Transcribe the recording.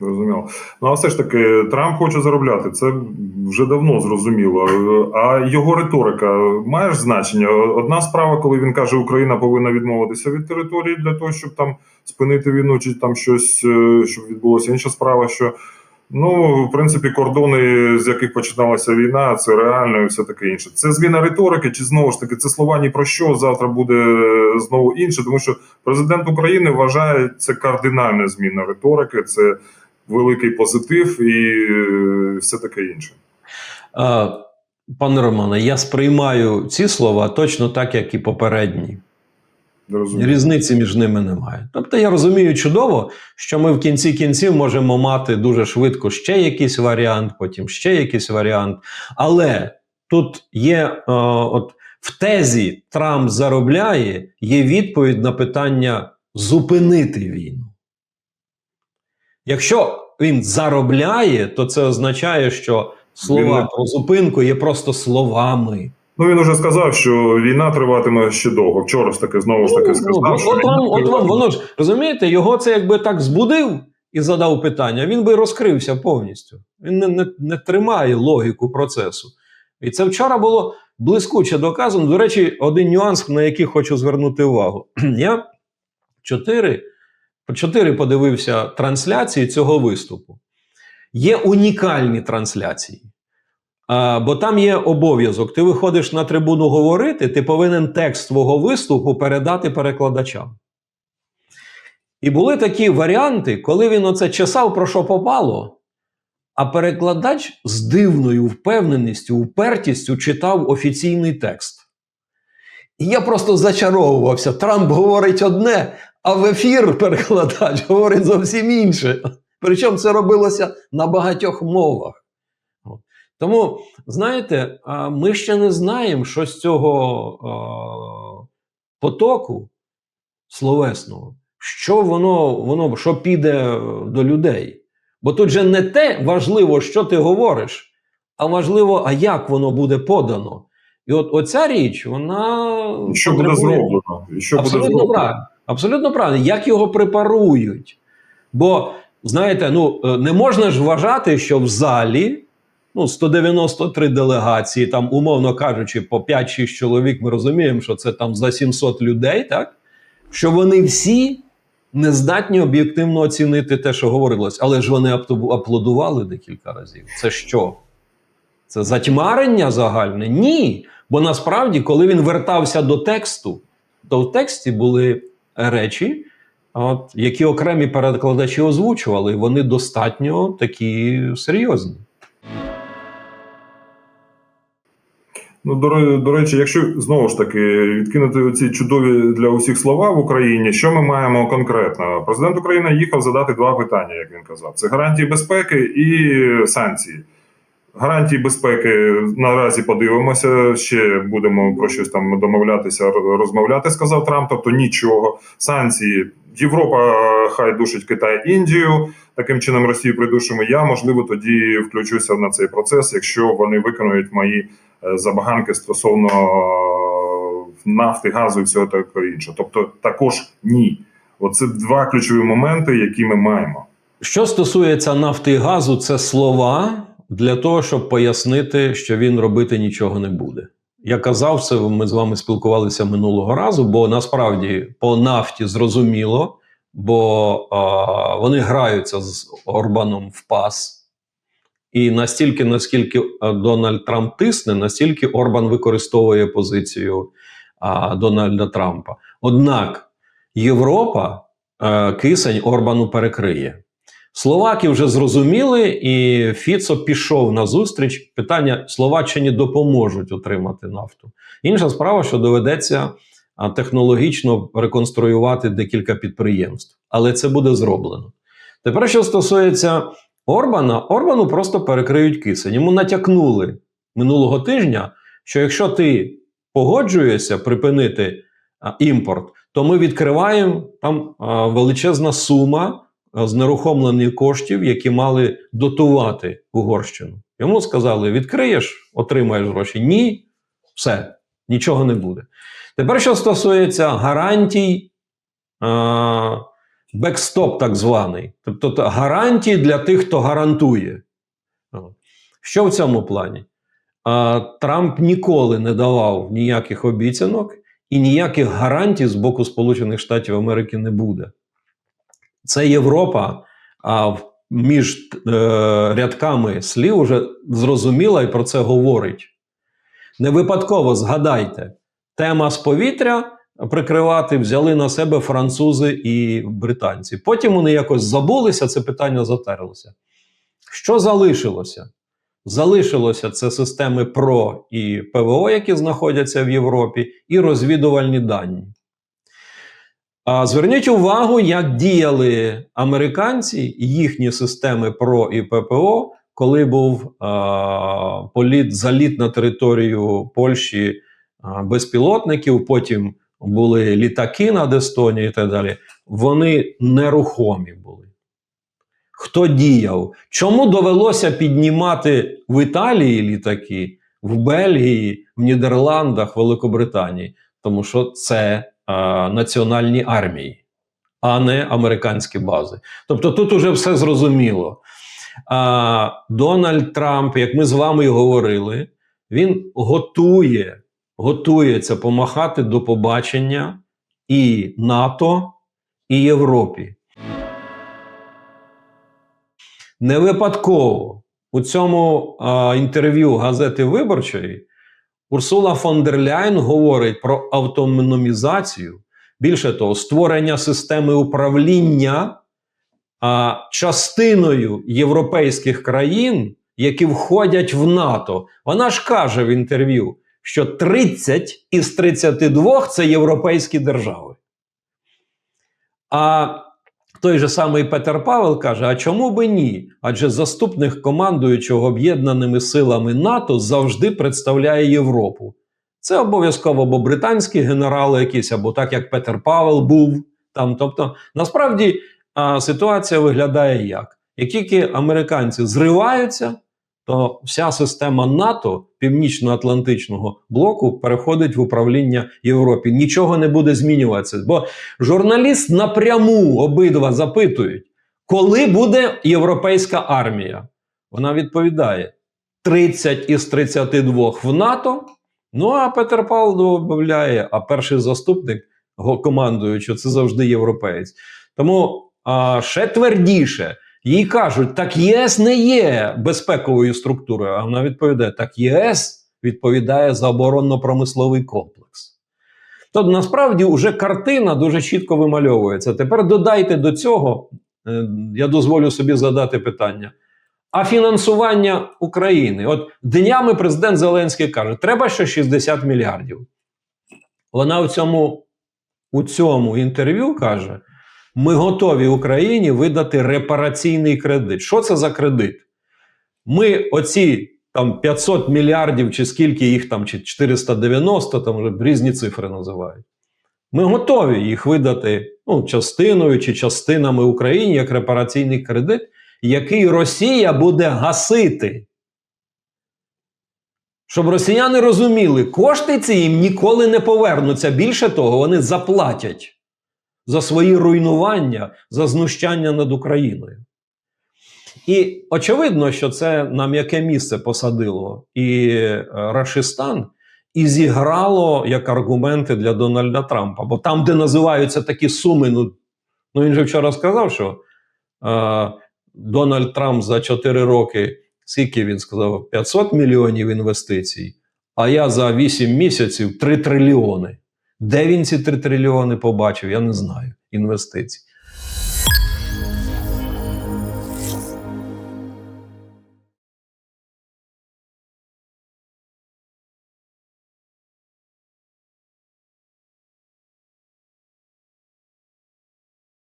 Зрозуміло. Ну а все ж таки, Трамп хоче заробляти. Це вже давно зрозуміло. А його риторика має ж значення? Одна справа, коли він каже, Україна повинна відмовитися від території для того, щоб там спинити війну, чи там щось е, щоб відбулося. Інша справа, що ну в принципі кордони, з яких починалася війна, це реально і все таке інше. Це зміна риторики, чи знову ж таки це слова ні про що завтра буде знову інше, тому що президент України вважає це кардинальна зміна риторики. Це великий позитив і е, все таке інше. Е, Пане Романе, я сприймаю ці слова точно так, як і попередні. Розумію. Різниці між ними немає. Тобто я розумію чудово, що ми в кінці кінців можемо мати дуже швидко ще якийсь варіант, потім ще якийсь варіант. Але тут є е, от в тезі Трамп заробляє, є відповідь на питання зупинити війну. Якщо він заробляє, то це означає, що слова Він- про зупинку є просто словами. Ну він уже сказав, що війна триватиме ще довго. Вчора ж таки знову ж таки Ну, сказав, от, що от вам, от вам, воно ж розумієте, його це якби так збудив і задав питання, він би розкрився повністю. Він не, не, не тримає логіку процесу. І це вчора було блискуче доказано. До речі, один нюанс, на який хочу звернути увагу. Я чотири, чотири подивився трансляції цього виступу. Є унікальні трансляції. А, бо там є обов'язок. Ти виходиш на трибуну говорити, ти повинен текст свого виступу передати перекладачам. І були такі варіанти, коли він оце чесав про що попало, а перекладач з дивною впевненістю, упертістю читав офіційний текст. І я просто зачаровувався. Трамп говорить одне, а в ефір перекладач говорить зовсім інше. Причому це робилося на багатьох мовах. Тому, знаєте, ми ще не знаємо, що з цього потоку словесного, що воно, воно що піде до людей. Бо тут же не те важливо, що ти говориш, а важливо, а як воно буде подано. І от оця річ, вона що буде зроблено? Що буде Абсолютно зроблено? Абсолютно правильно. Як його препарують? Бо, знаєте, ну е, не можна ж вважати, що в залі ну, 193 делегації, там, умовно кажучи, по 5-6 чоловік, ми розуміємо, що це там за 700 людей, так? Що вони всі не здатні об'єктивно оцінити те, що говорилось. Але ж вони аплодували декілька разів. Це що? Це затьмарення загальне? Ні. Бо насправді, коли він вертався до тексту, то в тексті були речі, от, які окремі перекладачі озвучували, вони достатньо такі серйозні. Ну, до, до речі, якщо знову ж таки відкинути ці чудові для усіх слова в Україні, що ми маємо конкретно? Президент України їхав задати два питання, як він казав: це гарантії безпеки і санкції. Гарантії безпеки наразі подивимося. Ще будемо про щось там домовлятися, розмовляти. Сказав Трамп. Тобто нічого. Санкції Європа хай душить Китай, Індію. Таким чином Росію придушимо. Я можливо тоді включуся на цей процес, якщо вони виконують мої е, забаганки стосовно е, нафти, газу і всього такого іншого. Тобто, також ні. Оце два ключові моменти, які ми маємо. Що стосується нафти і газу, це слова для того, щоб пояснити, що він робити нічого не буде. Я казав це, ми з вами спілкувалися минулого разу, бо насправді по нафті зрозуміло, бо а, вони граються з Орбаном в пас. І настільки, наскільки Дональд Трамп тисне, настільки Орбан використовує позицію а, Дональда Трампа. Однак Європа е, кисень Орбану перекриє. Словаки вже зрозуміли, і Фіцо пішов на зустріч. Питання Словаччині допоможуть отримати нафту. Інша справа, що доведеться технологічно реконструювати декілька підприємств, але це буде зроблено. Тепер, що стосується Орбана, Орбану просто перекриють кисень. Йому натякнули минулого тижня, що якщо ти погоджуєшся припинити імпорт, то ми відкриваємо там величезна сума знерухомлених коштів, які мали дотувати Угорщину. Йому сказали: відкриєш, отримаєш гроші. Ні, все, нічого не буде. Тепер, що стосується гарантій, а, бекстоп так званий. Тобто гарантії для тих, хто гарантує. Що в цьому плані? А, Трамп ніколи не давав ніяких обіцянок і ніяких гарантій з боку Сполучених Штатів Америки не буде. Це Європа, а між е, рядками слів вже зрозуміла і про це говорить. Не випадково згадайте, тема з повітря прикривати взяли на себе французи і британці. Потім вони якось забулися, це питання затерлося. Що залишилося? Залишилося це системи ПРО і ПВО, які знаходяться в Європі, і розвідувальні дані. Зверніть увагу, як діяли американці і їхні системи ПРО і ППО, коли був а, політ, заліт на територію Польщі а, безпілотників, потім були літаки над Естонією і так далі. Вони нерухомі були. Хто діяв? Чому довелося піднімати в Італії літаки, в Бельгії, в Нідерландах, Великобританії? Тому що це національні армії, а не американські бази. Тобто тут уже все зрозуміло. А, Дональд Трамп, як ми з вами й говорили, він готує, готується помахати до побачення і НАТО, і Європі. Не випадково у цьому а, інтерв'ю газети Виборчої Урсула фон дер Ляйн говорить про автономізацію, більше того, створення системи управління а, частиною європейських країн, які входять в НАТО. Вона ж каже в інтерв'ю, що 30 із 32 це європейські держави. А той же самий Петер Павел каже: а чому би ні? Адже заступник командуючого об'єднаними силами НАТО завжди представляє Європу. Це обов'язково або британські генерали якісь, або так як Петер Павел був там. Тобто, насправді а, ситуація виглядає як: як тільки американці зриваються, то вся система НАТО Північно-Атлантичного блоку переходить в управління Європі. Нічого не буде змінюватися. Бо журналіст напряму обидва запитують, коли буде європейська армія. Вона відповідає: 30 із 32 в НАТО. Ну а Петер Павло додає, а перший заступник го- командуючого це завжди європеєць. Тому а, ще твердіше. Їй кажуть, так ЄС не є безпековою структурою. А вона відповідає: так ЄС відповідає за оборонно-промисловий комплекс. Тобто, насправді, вже картина дуже чітко вимальовується. Тепер додайте до цього, е, я дозволю собі задати питання. А фінансування України? От днями президент Зеленський каже, треба ще 60 мільярдів. Вона в цьому, у цьому інтерв'ю каже: ми готові Україні видати репараційний кредит. Що це за кредит? Ми оці там 500 мільярдів, чи скільки їх там, чи 490, там різні цифри називають. Ми готові їх видати ну, частиною чи частинами Україні як репараційний кредит, який Росія буде гасити. Щоб росіяни розуміли, кошти ці їм ніколи не повернуться. Більше того, вони заплатять за свої руйнування, за знущання над Україною. І очевидно, що це на м'яке місце посадило і е, Рашистан, і зіграло як аргументи для Дональда Трампа. Бо там, де називаються такі суми, ну, ну він же вчора сказав, що е, Дональд Трамп за 4 роки, скільки він сказав, 500 мільйонів інвестицій, а я за 8 місяців 3 трильйони. Де він ці 3 трильйони побачив, я не знаю інвестицій.